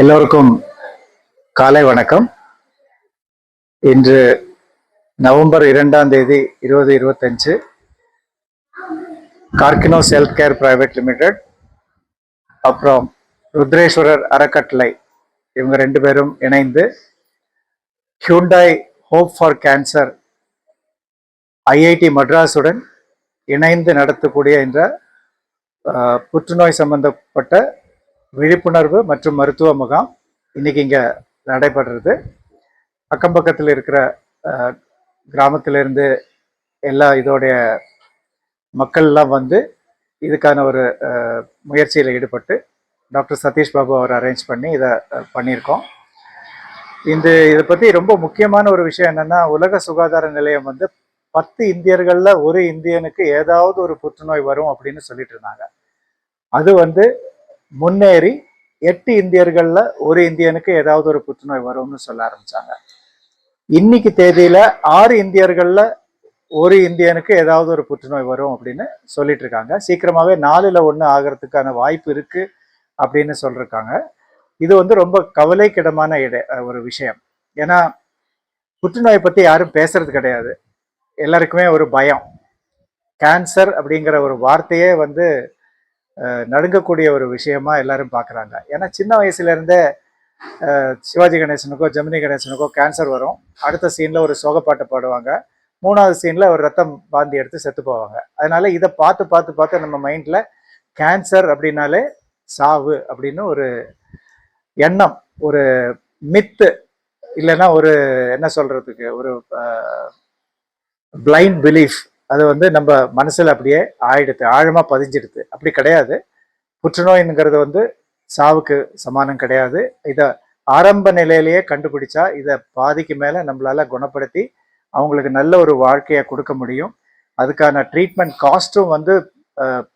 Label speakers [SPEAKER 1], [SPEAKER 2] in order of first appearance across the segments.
[SPEAKER 1] எல்லோருக்கும் காலை வணக்கம். இன்று நவம்பர் இரண்டாம் தேதி இருபது இருபத்தஞ்சு. Karkinos health care private limited அப்புறம் ருத்ரேஸ்வரர் அறக்கட்டளை இவங்க ரெண்டு பேரும் இணைந்து Hyundai hope for cancer IIT மட்ராஸுடன் இணைந்து நடத்தக்கூடிய என்ற புற்றுநோய் சம்பந்தப்பட்ட விழிப்புணர்வு மற்றும் மருத்துவ முகாம் இன்றைக்கி இங்கே நடைபெறுறது. அக்கம் பக்கத்தில் இருக்கிற கிராமத்திலேருந்து எல்லா இதோடைய மக்கள்லாம் வந்து இதுக்கான ஒரு முயற்சியில் ஈடுபட்டு டாக்டர் சதீஷ் பாபு அவர் அரேஞ்ச் பண்ணி இதை பண்ணியிருக்கோம். இந்த இதை பற்றி ரொம்ப முக்கியமான ஒரு விஷயம் என்னென்னா உலக சுகாதார நிலையம் வந்து பத்து இந்தியர்களில் ஒரு இந்தியனுக்கு ஏதாவது ஒரு புற்றுநோய் வரும் அப்படின்னு சொல்லிட்டு இருந்தாங்க. அது வந்து முன்னேறி எட்டு இந்தியர்களில் ஒரு இந்தியனுக்கு ஏதாவது ஒரு புற்றுநோய் வரும்னு சொல்ல ஆரம்பித்தாங்க இன்னைக்கு தேதியில் ஆறு இந்தியர்களில் ஒரு இந்தியனுக்கு ஏதாவது ஒரு புற்றுநோய் வரும் அப்படின்னு சொல்லிட்டு இருக்காங்க. சீக்கிரமாகவே நாலில் ஒன்று ஆகிறதுக்கான வாய்ப்பு இருக்கு அப்படின்னு சொல்லியிருக்காங்க இது வந்து ரொம்ப கவலைக்கிடமான இட ஒரு விஷயம். ஏன்னா புற்றுநோயை பற்றி யாரும் பேசுறது கிடையாது. எல்லாருக்குமே ஒரு பயம். கேன்சர் அப்படிங்கிற ஒரு வார்த்தையே வந்து நடுங்கக்கூடிய ஒரு விஷயமா எல்லாரும் பார்க்குறாங்க. ஏன்னா சின்ன வயசுலேருந்தே சிவாஜி கணேசனுக்கோ ஜெமினி கணேசனுக்கோ கேன்சர் வரும். அடுத்த சீனில் ஒரு சோகப்பாட்டு பாடுவாங்க. மூணாவது சீனில் ஒரு ரத்தம் பாந்தி எடுத்து செத்து போவாங்க. அதனால இதை பார்த்து பார்த்து பார்த்து நம்ம மைண்டில் கேன்சர் அப்படின்னாலே சாவு அப்படின்னு ஒரு எண்ணம் ஒரு மித்து இல்லைன்னா ஒரு என்ன சொல்கிறதுக்கு ஒரு பிளைண்ட் பிலீஃப் அது வந்து நம்ம மனசில் அப்படியே ஆயிடுது ஆழமாக பதிஞ்சிடுது. அப்படி கிடையாது. புற்றுநோய்ங்கிறது வந்து சாவுக்கு சமானம் கிடையாது. இதை ஆரம்ப நிலையிலேயே கண்டுபிடிச்சா இதை பாதிக்கு மேலே நம்மளால் குணப்படுத்தி அவங்களுக்கு நல்ல ஒரு வாழ்க்கையை கொடுக்க முடியும். அதுக்கான ட்ரீட்மெண்ட் காஸ்ட்டும் வந்து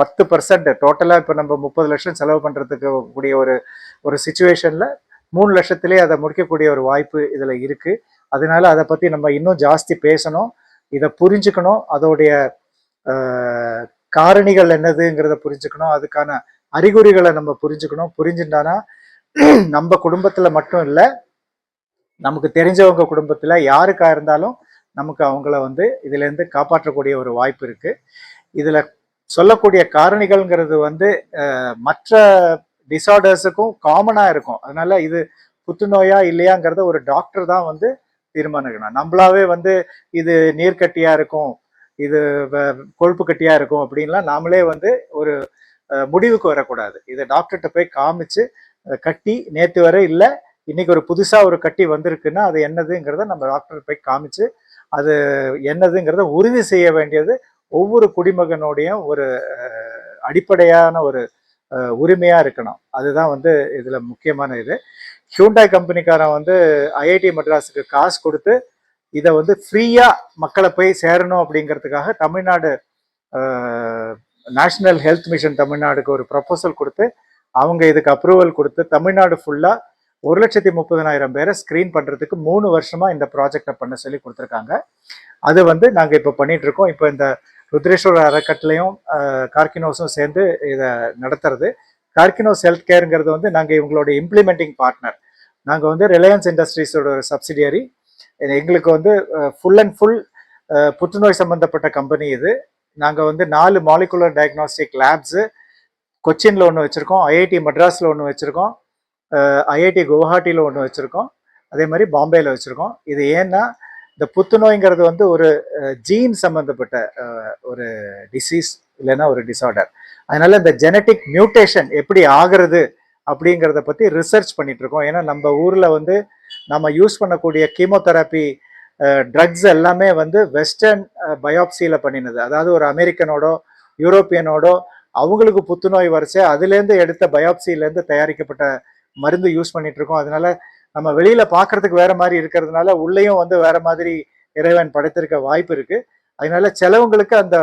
[SPEAKER 1] பத்து பர்சன்ட் டோட்டலாக இப்போ நம்ம முப்பது லட்சம் செலவு பண்ணுறதுக்கு கூடிய ஒரு ஒரு சுச்சுவேஷனில் மூணு லட்சத்துலேயே அதை முடிக்கக்கூடிய ஒரு வாய்ப்பு இதில் இருக்குது அதனால அதை பற்றி நம்ம இன்னும் ஜாஸ்தி பேசணும். இதை புரிஞ்சுக்கணும். அதோடைய காரணிகள் என்னதுங்கிறத புரிஞ்சுக்கணும். அதுக்கான அறிகுறிகளை நம்ம புரிஞ்சுக்கணும். புரிஞ்சுட்டானா நம்ம குடும்பத்துல மட்டும் இல்லை நமக்கு தெரிஞ்சவங்க குடும்பத்துல யாருக்கா இருந்தாலும் நமக்கு அவங்கள வந்து இதுல இருந்து காப்பாற்றக்கூடிய ஒரு வாய்ப்பு இருக்கு. இதுல சொல்லக்கூடிய காரணிகள்ங்கிறது வந்து மற்ற டிசார்டர்ஸுக்கும் காமனாக இருக்கும். அதனால இது புத்துநோயா இல்லையாங்கிறத ஒரு டாக்டர் தான் வந்து தீர்மானிக்கணும் நம்மளாவே வந்து இது நீர்க்கட்டியா இருக்கும் இது வ- கொழுப்பு கட்டியா இருக்கும் அப்படின்லாம் நாமளே வந்து ஒரு முடிவுக்கு வரக்கூடாது. இதை டாக்டர்கிட்ட போய் காமிச்சு கட்டி நேற்று வரை இல்லை இன்னைக்கு ஒரு புதுசாக ஒரு கட்டி வந்திருக்குன்னா அது என்னதுங்கிறத நம்ம டாக்டர் போய் காமிச்சு அது என்னதுங்கிறத உறுதி செய்ய வேண்டியது ஒவ்வொரு குடிமகனுடைய ஒரு அடிப்படையான ஒரு உரிமையாக இருக்கணும். அதுதான் வந்து இதில் முக்கியமான இது. ஹியூண்டாய் கம்பெனிக்காரன் வந்து ஐஐடி மெட்ராஸுக்கு காசு கொடுத்து இதை வந்து ஃப்ரீயாக மக்களை போய் சேரணும் அப்படிங்கிறதுக்காக தமிழ்நாடு நேஷ்னல் ஹெல்த் மிஷன் தமிழ்நாடுக்கு ஒரு ப்ரப்போசல் கொடுத்து அவங்க இதுக்கு அப்ரூவல் கொடுத்து தமிழ்நாடு ஃபுல்லாக ஒரு லட்சத்தி முப்பதனாயிரம் பேரை ஸ்க்ரீன் பண்ணுறதுக்கு மூணு வருஷமாக இந்த ப்ராஜெக்டை பண்ண சொல்லி கொடுத்துருக்காங்க. அது வந்து நாங்கள் இப்போ பண்ணிகிட்ருக்கோம் இப்போ இந்த ருத்ரேஸ்வரர் அறக்கட்டளையும் கார்கினோஸும் சேர்ந்து இதை நடத்துறது. கார்கினோஸ் ஹெல்த் கேருங்கிறது வந்து நாங்கள் இவங்களோட இம்ப்ளிமெண்டிங் பார்ட்னர் நாங்கள் வந்து ரிலையன்ஸ் இண்டஸ்ட்ரீஸோட ஒரு சப்சிடியரி எங்களுக்கு வந்து ஃபுல் அண்ட் ஃபுல் புற்றுநோய் சம்பந்தப்பட்ட கம்பெனி இது. நாங்கள் வந்து நாலு மாலிகுலர் டயக்னாஸ்டிக் லேப்ஸு கொச்சின்ல ஒன்று வச்சுருக்கோம் ஐஐடி மெட்ராஸில் ஒன்று வச்சுருக்கோம் ஐஐடி குவஹாட்டியில் ஒன்று வச்சுருக்கோம் அதே மாதிரி பாம்பேயில் வச்சுருக்கோம். இது ஏன்னா இந்த புத்துநோய்ங்கிறது வந்து ஒரு ஜீன் சம்மந்தப்பட்ட ஒரு டிசீஸ் இல்லைன்னா ஒரு டிசார்டர் அதனால இந்த ஜெனட்டிக் மியூட்டேஷன் எப்படி ஆகிறது அப்படிங்கிறத பற்றி ரிசர்ச் பண்ணிட்டு இருக்கோம் ஏன்னா நம்ம ஊரில் வந்து நம்ம யூஸ் பண்ணக்கூடிய கீமோதெரப்பி ட்ரக்ஸ் எல்லாமே வந்து வெஸ்டர்ன் பயோப்சியில் பண்ணினது. அதாவது ஒரு அமெரிக்கனோடோ யூரோப்பியனோடோ அவங்களுக்கு புத்துநோய் வரிசை அதுலேருந்து எடுத்த பயோப்சியிலேருந்து தயாரிக்கப்பட்ட மருந்து யூஸ் பண்ணிட்டு இருக்கோம் அதனால நம்ம வெளியில பார்க்கறதுக்கு வேற மாதிரி இருக்கிறதுனால உள்ளேயும் வந்து வேற மாதிரி இறைவன் படைத்திருக்க வாய்ப்பு இருக்குது அதனால சிலவங்களுக்கு அந்த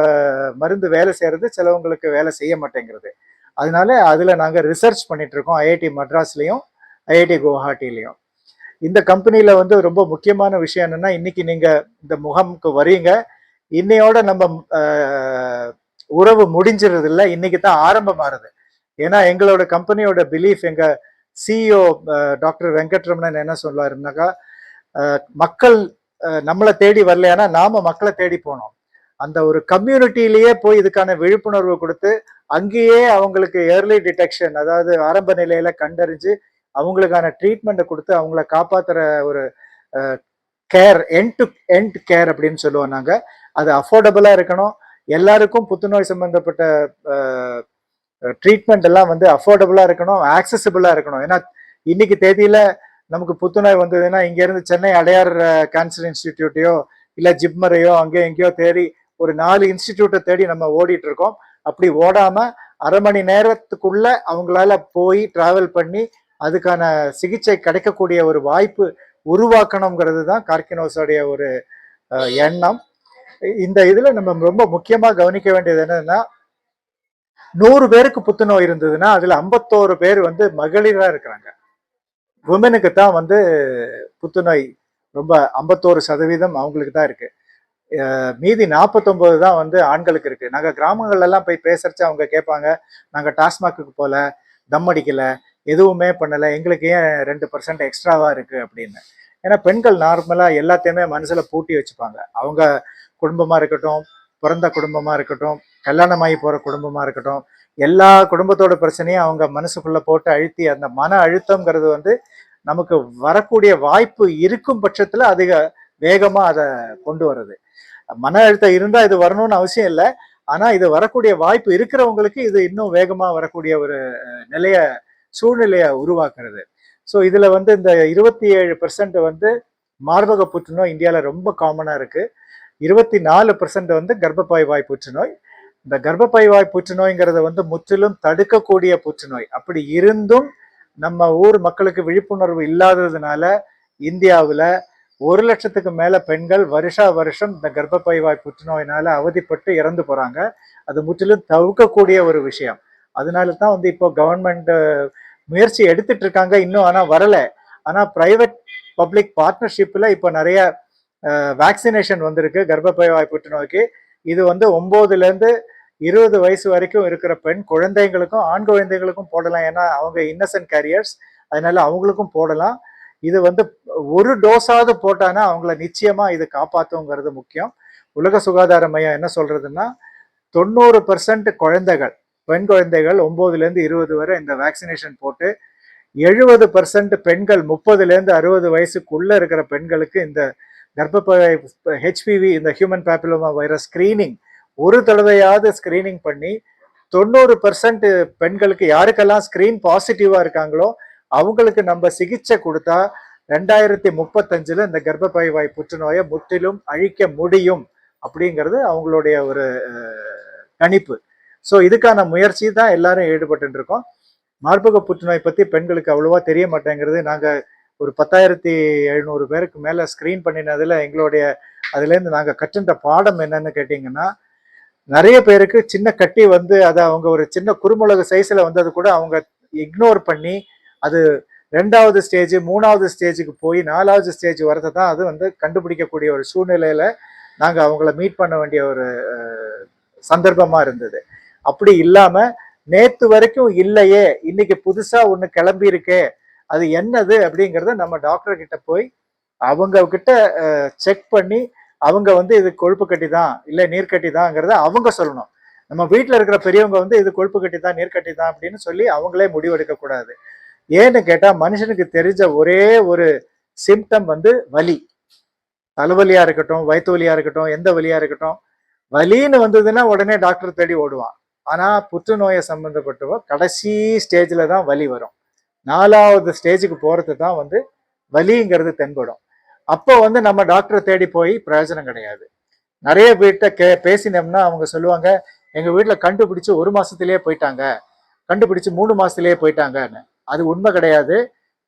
[SPEAKER 1] மருந்து வேலை செய்கிறது சிலவங்களுக்கு வேலை செய்ய மாட்டேங்கிறது. அதனால அதில் நாங்கள் ரிசர்ச் பண்ணிட்டு இருக்கோம் ஐஐடி மட்ராஸ்லேயும் ஐஐடி குவஹாட்டிலையும். இந்த கம்பெனியில் வந்து ரொம்ப முக்கியமான விஷயம் என்னென்னா இன்னைக்கு நீங்கள் இந்த முகாமுக்கு வரீங்க இன்னையோட நம்ம உறவு முடிஞ்சிருது இல்லை இன்னைக்கு தான் ஆரம்பமாறுது ஏன்னா எங்களோட கம்பெனியோட பிலீஃப் எங்கள் சிஇஓ டாக்டர் வெங்கட்ரமணன் என்ன சொல்லுவாருன்னாக்கா மக்கள் நம்மளை தேடி வரலையானா நாம மக்களை தேடி போனோம். அந்த ஒரு கம்யூனிட்டிலேயே போய் இதுக்கான விழிப்புணர்வு கொடுத்து அங்கேயே அவங்களுக்கு ஏர்லி டிடெக்ஷன் அதாவது ஆரம்ப நிலையில கண்டறிஞ்சு அவங்களுக்கான ட்ரீட்மெண்ட்டை கொடுத்து அவங்கள காப்பாத்துற ஒரு care end to end care அப்படின்னு சொல்லுவோம் நாங்க. அது அஃபோர்டபுளா இருக்கணும். எல்லாருக்கும் புத்துநோய் சம்பந்தப்பட்ட ட்ரீட்மெண்ட் எல்லாம் வந்து அஃபோர்டபுளா இருக்கணும் ஆக்சசிபிளா இருக்கணும். ஏன்னா இன்னைக்கு தேதியில நமக்கு புத்துநோய் வந்ததுன்னா இங்கேருந்து சென்னை அடையார் கேன்சர் இன்ஸ்டிடியூட்டையோ இல்லை ஜிப்மரையோ அங்கேயோ எங்கேயோ தேடி ஒரு நாலு இன்ஸ்டிடியூட்டை தேடி நம்ம ஓடிட்டு இருக்கோம் அப்படி ஓடாமல் அரை மணி நேரத்துக்குள்ள அவங்களால போய் டிராவல் பண்ணி அதுக்கான சிகிச்சை கிடைக்கக்கூடிய ஒரு வாய்ப்பு உருவாக்கணுங்கிறது தான் கார்கினோஸோடைய ஒரு எண்ணம். இந்த இதில் நம்ம ரொம்ப முக்கியமாக கவனிக்க வேண்டியது என்னன்னா நூறு பேருக்கு புத்துநோய் இருந்ததுன்னா அதில் ஐம்பத்தோரு பேர் வந்து மகளிராக இருக்கிறாங்க. உமனுக்கு தான் வந்து புத்துநோய் ரொம்ப ஐம்பத்தோரு சதவீதம் அவங்களுக்கு தான் இருக்கு மீதி நாற்பத்தொம்போது தான் வந்து ஆண்களுக்கு இருக்கு. நாங்கள் கிராமங்கள்லாம் போய் பேசுறச்சு அவங்க கேட்பாங்க நாங்கள் டாஸ்மாக்கு போல தம் அடிக்கல எதுவுமே பண்ணல எங்களுக்கு ஏன் ரெண்டு பர்சன்ட் எக்ஸ்ட்ராவா இருக்கு? அப்படின்னு. ஏன்னா பெண்கள் நார்மலாக எல்லாத்தையுமே மனசுல பூட்டி வச்சுப்பாங்க. அவங்க குடும்பமா இருக்கட்டும் பிறந்த குடும்பமாக இருக்கட்டும் கல்யாணமாகி போகிற குடும்பமாக இருக்கட்டும் எல்லா குடும்பத்தோட பிரச்சனையும் அவங்க மனசுக்குள்ளே போட்டு அழுத்தி அந்த மன அழுத்தம்ங்கிறது வந்து நமக்கு வரக்கூடிய வாய்ப்பு இருக்கும் பட்சத்தில் அதிக வேகமாக அதை கொண்டு வருது மன அழுத்தம் இருந்தால் இது வரணும்னு அவசியம் இல்லை. ஆனால் இது வரக்கூடிய வாய்ப்பு இருக்கிறவங்களுக்கு இது இன்னும் வேகமாக வரக்கூடிய ஒரு நிலைய சூழ்நிலையை உருவாக்குறது. ஸோ இதில் வந்து இந்த இருபத்தி ஏழு வந்து மார்பக புற்றுநோய் இந்தியாவில் ரொம்ப காமனாக இருக்குது இருபத்தி நாலு வந்து கர்ப்பப்பை வாய் புற்றுநோய். இந்த கர்ப்பப்பை வாய் புற்றுநோய்ங்கிறத வந்து முற்றிலும் தடுக்கக்கூடிய புற்றுநோய். அப்படி இருந்தும் நம்ம ஊர் மக்களுக்கு விழிப்புணர்வு இல்லாததுனால இந்தியாவில் ஒரு லட்சத்துக்கு மேலே பெண்கள் வருஷா வருஷம் இந்த கர்ப்பப்பை வாய் புற்றுநோயினால அவதிப்பட்டு இறந்து போகிறாங்க அது முற்றிலும் தவிர்க்கக்கூடிய ஒரு விஷயம். அதனால தான் வந்து இப்போ கவர்மெண்ட் முயற்சி எடுத்துட்டு இருக்காங்க. இன்னும் ஆனால் வரலை. ஆனால் ப்ரைவேட் பப்ளிக் பார்ட்னர்ஷிப்பில் இப்போ நிறைய வேக்சினேஷன் வந்திருக்கு கர்ப்பப்பை வாய் புற்றுநோய்க்கு. இது வந்து ஒம்போதுலேருந்து இருபது வயசு வரைக்கும் இருக்கிற பெண் குழந்தைங்களுக்கும் ஆண் குழந்தைகளுக்கும் போடலாம். ஏன்னா அவங்க இன்னசென்ட் கேரியர்ஸ் அதனால அவங்களுக்கும் போடலாம். இது வந்து ஒரு டோஸாவது போட்டானா அவங்கள நிச்சயமா இது காப்பாற்றுங்கிறது முக்கியம். உலக சுகாதார மையம் என்ன சொல்றதுன்னா தொண்ணூறு பர்சன்ட் குழந்தைகள் பெண் குழந்தைகள் ஒம்போதுலேருந்து இருபது வரை இந்த வேக்சினேஷன் போட்டு எழுபது பர்சன்ட் பெண்கள் முப்பதுலேருந்து அறுபது வயசுக்குள்ளே இருக்கிற பெண்களுக்கு இந்த கர்ப்பப்பை ஹெச்பிவி இந்த ஹியூமன் பேப்பிலோமா வைரஸ் ஸ்கிரீனிங் ஒரு தடவையாவது ஸ்கிரீனிங் பண்ணி தொண்ணூறு பர்சன்ட் பெண்களுக்கு யாருக்கெல்லாம் ஸ்கிரீன் பாசிட்டிவாக இருக்காங்களோ அவங்களுக்கு நம்ம சிகிச்சை கொடுத்தா ரெண்டாயிரத்தி முப்பத்தஞ்சில் இந்த கர்ப்பப்பை வாய் புற்றுநோயை முற்றிலும் அழிக்க முடியும் அப்படிங்கிறது அவங்களுடைய ஒரு கணிப்பு. ஸோ இதுக்கான முயற்சி தான் எல்லாரும் ஈடுபட்டு இருக்கோம். மார்பக புற்றுநோய் பற்றி பெண்களுக்கு அவ்வளோவா தெரிய மாட்டேங்கிறது நாங்கள் ஒரு பத்தாயிரத்தி எழுநூறு பேருக்கு மேலே ஸ்க்ரீன் பண்ணினதில் எங்களுடைய அதுலேருந்து நாங்கள் நாங்க கற்றுன்ற பாடம் என்னன்னு கேட்டிங்கன்னா நிறைய பேருக்கு சின்ன கட்டி வந்து அதை அவங்க ஒரு சின்ன குறுமுளகு சைஸில் வந்தது கூட அவங்க இக்னோர் பண்ணி அது ரெண்டாவது ஸ்டேஜ் மூணாவது ஸ்டேஜுக்கு போய் நாலாவது ஸ்டேஜ் வரதை தான் அது வந்து கண்டுபிடிக்கக்கூடிய ஒரு சூழ்நிலையில் நாங்கள் அவங்கள மீட் பண்ண வேண்டிய ஒரு சந்தர்ப்பமாக இருந்தது. அப்படி இல்லாமல் நேற்று வரைக்கும் இல்லையே இன்னைக்கு புதுசாக ஒன்று கிளம்பி இருக்கே அது என்னது அப்படிங்கிறத நம்ம டாக்டர் கிட்ட போய் அவங்க கிட்ட செக் பண்ணி அவங்க வந்து இது கொழுப்பு கட்டி தான் இல்லை நீர்க்கட்டி தான்ங்கிறத அவங்க சொல்லணும். நம்ம வீட்டில் இருக்கிற பெரியவங்க வந்து இது கொழுப்பு கட்டி தான் நீர்க்கட்டி தான் அப்படின்னு சொல்லி அவங்களே முடிவெடுக்கக்கூடாது ஏன்னு கேட்டால் மனுஷனுக்கு தெரிஞ்ச ஒரே ஒரு சிம்டம் வந்து வலி. தலைவலியாக இருக்கட்டும் வயிற்று வலியாக இருக்கட்டும் எந்த வலியாக இருக்கட்டும் வலின்னு வந்ததுன்னா உடனே டாக்டர் தேடி ஓடுவான். ஆனால் புற்றுநோயை சம்பந்தப்பட்டவ கடைசி ஸ்டேஜில் தான் வலி வரும். நாலாவது ஸ்டேஜுக்கு போகிறது தான் வந்து வலிங்கிறது தென்படும். அப்போ வந்து நம்ம டாக்டரை தேடி போய் பிரயோஜனம் கிடையாது. நிறைய வீட்டை கே பேசினோம்னா அவங்க சொல்லுவாங்க எங்கள் வீட்டில் கண்டுபிடிச்சி ஒரு மாதத்துலேயே போயிட்டாங்க. கண்டுபிடிச்சி மூணு மாதத்துலேயே போயிட்டாங்கன்னு. அது உண்மை கிடையாது.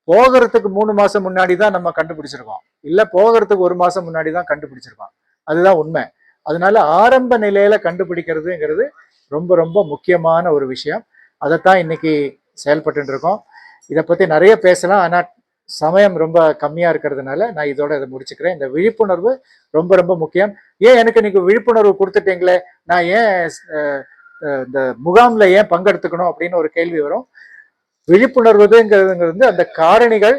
[SPEAKER 1] போகிறதுக்கு மூணு மாதம் முன்னாடி தான் நம்ம கண்டுபிடிச்சிருக்கோம். இல்லை போகிறதுக்கு ஒரு மாதம் முன்னாடி தான் கண்டுபிடிச்சிருக்கோம். அதுதான் உண்மை. அதனால ஆரம்ப நிலையில கண்டுபிடிக்கிறதுங்கிறது ரொம்ப ரொம்ப முக்கியமான ஒரு விஷயம். அதைத்தான் இன்னைக்கு செயல்பட்டு இருக்கோம். இதை பற்றி நிறைய பேசலாம். ஆனால் சமயம் ரொம்ப கம்மியாக இருக்கிறதுனால நான் இதோட இதை முடிச்சுக்கிறேன். இந்த விழிப்புணர்வு ரொம்ப ரொம்ப முக்கியம். ஏன் எனக்கு நீங்கள் விழிப்புணர்வு கொடுத்துட்டீங்களே? நான் ஏன் இந்த முகாமில் ஏன் பங்கெடுத்துக்கணும் அப்படின்னு ஒரு கேள்வி வரும். விழிப்புணர்வுங்கிறது வந்து அந்த காரணிகள்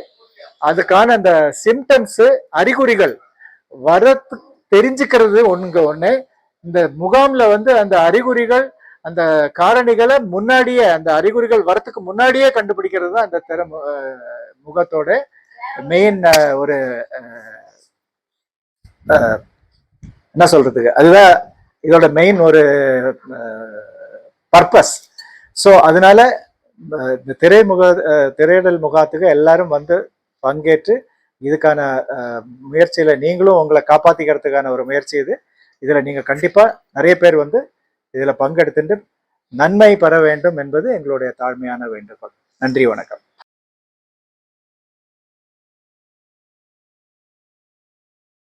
[SPEAKER 1] அதுக்கான அந்த சிம்டம்ஸு அறிகுறிகள் வரத்து தெரிஞ்சுக்கிறது ஒன்று ஒன்று இந்த முகாமில் வந்து அந்த அறிகுறிகள் அந்த காரணிகளை முன்னாடியே அந்த அறிகுறிகள் வரத்துக்கு முன்னாடியே கண்டுபிடிக்கிறது தான் அந்த திற முகத்தோட மெயின் ஒரு என்ன சொல்றதுக்கு? அதுதான் இதோட மெயின் ஒரு பர்பஸ் ஸோ அதனால இந்த திரைமுக திரையிடல் முகாத்துக்கு எல்லாரும் வந்து பங்கேற்று இதுக்கான முயற்சியில் முயற்சியில நீங்களும் உங்களை காப்பாத்திக்கிறதுக்கான ஒரு முயற்சி இது. இதுல நீங்க கண்டிப்பா நிறைய பேர் வந்து இதில் பங்கெடுத்துட்டு நன்மை பெற வேண்டும் என்பது எங்களுடைய தாழ்மையான வேண்டுகோள். நன்றி வணக்கம்.